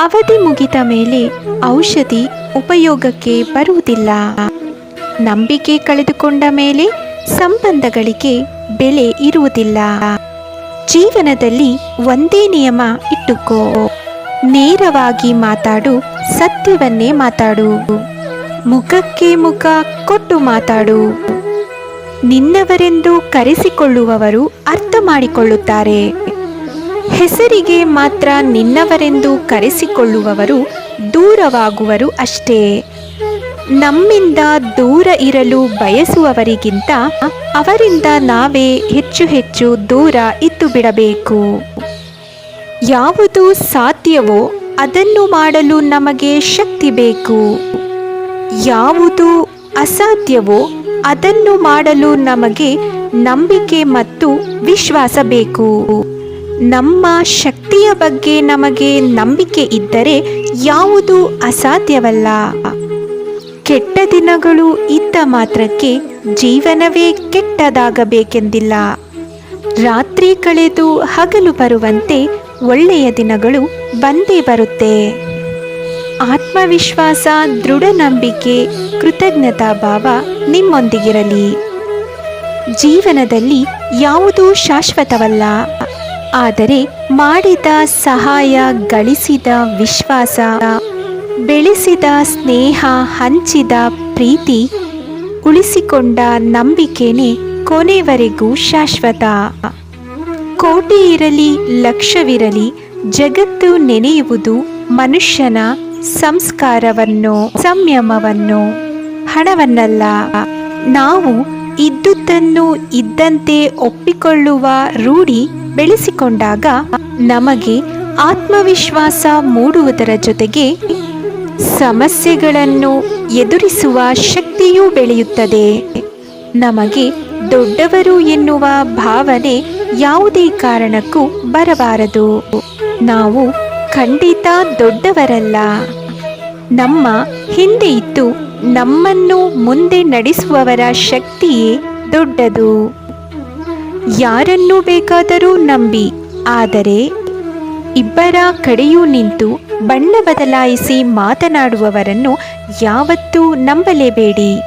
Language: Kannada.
ಅವಧಿ ಮುಗಿದ ಮೇಲೆ ಔಷಧಿ ಉಪಯೋಗಕ್ಕೆ ಬರುವುದಿಲ್ಲ. ನಂಬಿಕೆ ಕಳೆದುಕೊಂಡ ಮೇಲೆ ಸಂಬಂಧಗಳಿಗೆ ಬೆಲೆ ಇರುವುದಿಲ್ಲ. ಜೀವನದಲ್ಲಿ ಒಂದೇ ನಿಯಮ ಇಟ್ಟುಕೋ. ನೇರವಾಗಿ ಮಾತಾಡು, ಸತ್ಯವನ್ನೇ ಮಾತಾಡು. ಮುಖಕ್ಕೆ ಮುಖ ಕೊಟ್ಟು ಮಾತಾಡು. ನಿನ್ನವರೆಂದು ಕರೆಸಿಕೊಳ್ಳುವವರು ಅರ್ಥ ಮಾಡಿಕೊಳ್ಳುತ್ತಾರೆ ಹೆಸರಿಗೆ ಮಾತ್ರ ನಿನ್ನವರೆಂದು ಕರೆಸಿಕೊಳ್ಳುವವರು ದೂರವಾಗುವರು ಅಷ್ಟೇ. ನಮ್ಮಿಂದ ದೂರ ಇರಲು ಬಯಸುವವರಿಗಿಂತ ಅವರಿಂದ ನಾವೇ ಹೆಚ್ಚು ಹೆಚ್ಚು ದೂರ ಇದ್ದು ಬಿಡಬೇಕು. ಯಾವುದು ಸಾಧ್ಯವೋ ಅದನ್ನು ಮಾಡಲು ನಮಗೆ ಶಕ್ತಿ ಬೇಕು. ಯಾವುದು ಅಸಾಧ್ಯವೋ ಅದನ್ನು ಮಾಡಲು ನಮಗೆ ನಂಬಿಕೆ ಮತ್ತು ವಿಶ್ವಾಸ ಬೇಕು. ನಮ್ಮ ಶಕ್ತಿಯ ಬಗ್ಗೆ ನಮಗೆ ನಂಬಿಕೆ ಇದ್ದರೆ ಯಾವುದು ಅಸಾಧ್ಯವಲ್ಲ? ಕೆಟ್ಟ ದಿನಗಳು ಇದ್ದ ಮಾತ್ರಕ್ಕೆ ಜೀವನವೇ ಕೆಟ್ಟದಾಗಬೇಕೆಂದಿಲ್ಲ. ರಾತ್ರಿ ಕಳೆದು ಹಗಲು ಬರುವಂತೆ ಒಳ್ಳೆಯ ದಿನಗಳು ಬಂದೇ ಬರುತ್ತೆ. ಆತ್ಮವಿಶ್ವಾಸ, ದೃಢ ನಂಬಿಕೆ, ಕೃತಜ್ಞತಾ ಭಾವ ನಿಮ್ಮೊಂದಿಗಿರಲಿ. ಜೀವನದಲ್ಲಿ ಯಾವುದೂ ಶಾಶ್ವತವಲ್ಲ. ಆದರೆ ಮಾಡಿದ ಸಹಾಯ ಗಳಿಸಿದ ವಿಶ್ವಾಸ, ಬೆಳೆಸಿದ ಸ್ನೇಹ, ಹಂಚಿದ ಪ್ರೀತಿ, ಉಳಿಸಿಕೊಂಡ ನಂಬಿಕೆನೆ ಕೊನೆವರೆಗೂ ಶಾಶ್ವತ. ಕೋಟಿ ಇರಲಿ, ಲಕ್ಷವಿರಲಿ, ಜಗತ್ತು ನೆನೆಯುವುದು ಮನುಷ್ಯನ ಸಂಸ್ಕಾರವನ್ನು, ಸಂಯಮವನ್ನು, ಹಣವನ್ನಲ್ಲ. ನಾವು ಇದ್ದುದನ್ನು ಇದ್ದಂತೆ ಒಪ್ಪಿಕೊಳ್ಳುವ ರೂಢಿ ಬೆಳೆಸಿಕೊಂಡಾಗ ನಮಗೆ ಆತ್ಮವಿಶ್ವಾಸ ಮೂಡುವುದರ ಜೊತೆಗೆ ಸಮಸ್ಯೆಗಳನ್ನು ಎದುರಿಸುವ ಶಕ್ತಿಯೂ ಬೆಳೆಯುತ್ತದೆ. ನಮಗೆ ದೊಡ್ಡವರು ಎನ್ನುವ ಭಾವನೆ ಯಾವುದೇ ಕಾರಣಕ್ಕೂ ಬರಬಾರದು. ನಾವು ಖಂಡಿತ ದೊಡ್ಡವರಲ್ಲ. ನಮ್ಮ ಹಿಂದೆ ಇದ್ದು ನಮ್ಮನ್ನು ಮುಂದೆ ನಡೆಸುವವರ ಶಕ್ತಿಯೇ ದೊಡ್ಡದು. ಯಾರನ್ನು ಬೇಕಾದರೂ ನಂಬಿ ಆದರೆ ಇಬ್ಬರ ಕಡೆಯೂ ನಿಂತು ಬಣ್ಣ ಬದಲಾಯಿಸಿ ಮಾತನಾಡುವವರನ್ನು ಯಾವತ್ತೂ ನಂಬಲೇಬೇಡಿ.